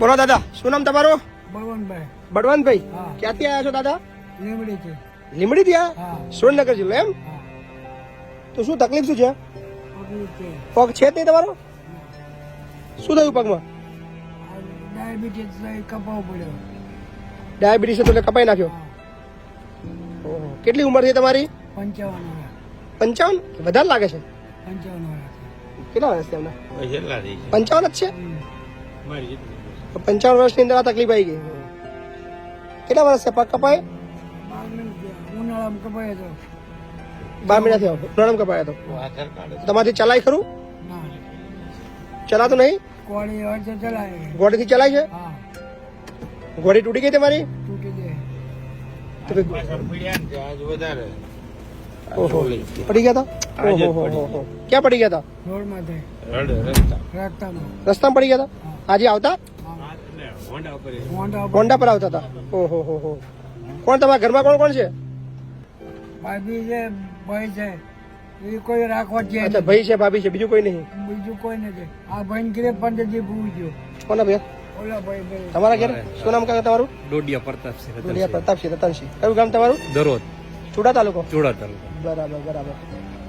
બોલો દાદા શું નામ તમારું? બળવંતભાઈ. બળવંતભાઈ. ક્યાંથી આવ્યા છો દાદા? લીમડી છે લીમડી ત્યાં હા. સુરેન્દ્રનગર જિલ્લો એમ? તો શું તકલીફ શું છે? પગ છે જ નહીં તમારો? શું થયું પગમાં? આ ડાયાબિટીસ થઈ પડ્યો. ડાયાબિટીસ તો એટલે કપાઈ નાખ્યો? કેટલી ઉંમર છે તમારી? પંચાવન પંચાવન? વધારે લાગે છે. પંચાવન કેટલા વર્ષ છે પંચાવન જ છે. મારી જેટલી. તો પંચાવન વર્ષની અંદર આ તકલીફ આવી ગઈ કેટલા વર્ષ છે પગ કપાય બાર મિનિટ થયા. ઉનાળામાં કપાયો તો બાર મહિના થયા ઉનાળામાં કપાયા તો તો આધાર કાર્ડ તમારથી ચલાય ખરું ના ચલાતું નહીં કોળી હોય તો ચલાય ઘોડીથી ચલાય છે હા ઘોડી તૂટી ગઈ તમારી તૂટી દે તો કે- પાછા પડ્યા ને તે આજ વધારે ઓહો ચોલી. પડી ગયા હતા આજે જ ઓહો, પડી ઓહો, ઓહો. ક્યાં પડી ગયા હતા રોડમાં થઈ રડ રસ્તા રસ્તામાં રસ્તામાં પડી ગયા હતા આજે આવતા હા ને હોન્ડા પર આવતા હતા. ઓહો હો હો. કોણ તમારા ઘરમાં કોણ કોણ છે? ભાભી છે ભાઈ છે. એ કોઈ રાખવા છે અચ્છા ભાઈ છે ભાભી છે. બીજું કોઈ નહીં? બીજું કોઈ નથી. આ ભાઈ ઘરે પંડિતજી પૂછ્યું કોના ભાઈ? ઓલા ભાઈ ભાઈ તમારા ઘરે? શું નામ કાકા તમારું? ડોડિયા પ્રતાપસિંહ ડોડિયા પ્રતાપસિંહ રતનસિંહ. કયું ગામ તમારું? દરોજ ચુડા તાલુકો? ચુડા તાલુકો. બરાબર બરાબર.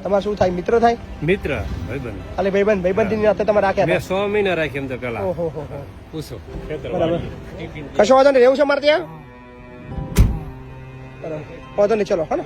તમારે શું થાય? મિત્ર થાય? મિત્ર ભાઈબંધ. એટલે ભાઈબંધ? ભાઈબંધ સાથે તમે રાખ્યા મેં સો મહિના રાખી એમ તો પેલા ઓહો પૂછો. બરાબર. કશો વાંધો નહીં રહેવું છે મારે ત્યાં? બરાબર. વાંધો નહીં ચલો હો ને.